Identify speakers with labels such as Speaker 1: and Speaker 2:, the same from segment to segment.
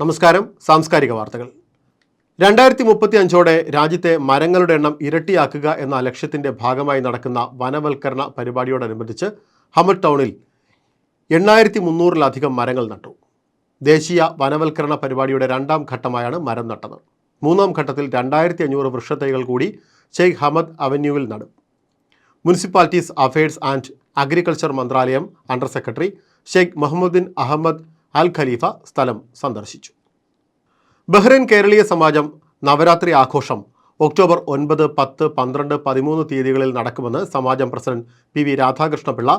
Speaker 1: നമസ്കാരം. സാംസ്കാരിക വാർത്തകൾ. രണ്ടായിരത്തി മുപ്പത്തി അഞ്ചോടെ രാജ്യത്തെ മരങ്ങളുടെ എണ്ണം ഇരട്ടിയാക്കുക എന്ന ലക്ഷ്യത്തിന്റെ ഭാഗമായി നടക്കുന്ന വനവൽക്കരണ പരിപാടിയോടനുബന്ധിച്ച് ഹമർ ടൗണിൽ എണ്ണായിരത്തി മുന്നൂറിലധികം മരങ്ങൾ നട്ടു. ദേശീയ വനവൽക്കരണ പരിപാടിയുടെ രണ്ടാം ഘട്ടമായാണ് മരം നട്ടത്. മൂന്നാം ഘട്ടത്തിൽ രണ്ടായിരത്തി അഞ്ഞൂറ് വൃക്ഷത്തൈകൾ കൂടി ഷെയ്ഖ് ഹമദ് അവന്യൂവിൽ നടും. മുനിസിപ്പാലിറ്റീസ് അഫയേഴ്സ് ആൻഡ് അഗ്രികൾച്ചർ മന്ത്രാലയം അണ്ടർ സെക്രട്ടറി ഷെയ്ഖ് മുഹമ്മദിൻ അഹമ്മദ് അൽ ഖലീഫ സ്ഥലം സന്ദർശിച്ചു. ബഹ്റൈൻ കേരളീയ സമാജം നവരാത്രി ആഘോഷം ഒക്ടോബർ ഒൻപത് പത്ത് പന്ത്രണ്ട് പതിമൂന്ന് തീയതികളിൽ നടക്കുമെന്ന് Samajam president P V Radhakrishnapillai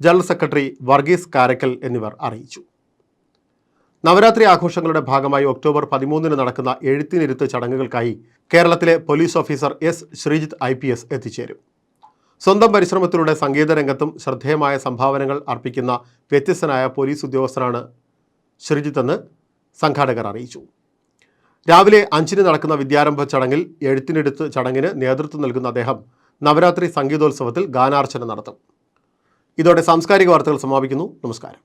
Speaker 1: general secretary Varghese Karakkal എന്നിവർ അറിയിച്ചു. നവരാത്രി ആഘോഷങ്ങളുടെ ഭാഗമായി ഒക്ടോബർ പതിമൂന്നിന് നടക്കുന്ന എഴുത്തിനിരുത്ത് ചടങ്ങുകൾക്കായി കേരളത്തിലെ police officer S Sreejith I P S എത്തിച്ചേരും. സ്വന്തം പരിശ്രമത്തിലൂടെ സംഗീത രംഗത്തും ശ്രദ്ധേയമായ സംഭാവനകൾ അർപ്പിക്കുന്ന വ്യത്യസ്തനായ പോലീസ് ഉദ്യോഗസ്ഥനാണ് ശ്രീജിത്ത് എന്ന് സംഘാടകർ അറിയിച്ചു. രാവിലെ അഞ്ചിന് നടക്കുന്ന വിദ്യാരംഭ ചടങ്ങിൽ എഴുത്തിനെടുത്ത് ചടങ്ങിന് നേതൃത്വം നൽകുന്ന അദ്ദേഹം നവരാത്രി സംഗീതോത്സവത്തിൽ ഗാനാർച്ചന നടത്തും. ഇതോടെ സാംസ്കാരിക വാർത്തകൾ സമാപിക്കുന്നു. നമസ്കാരം.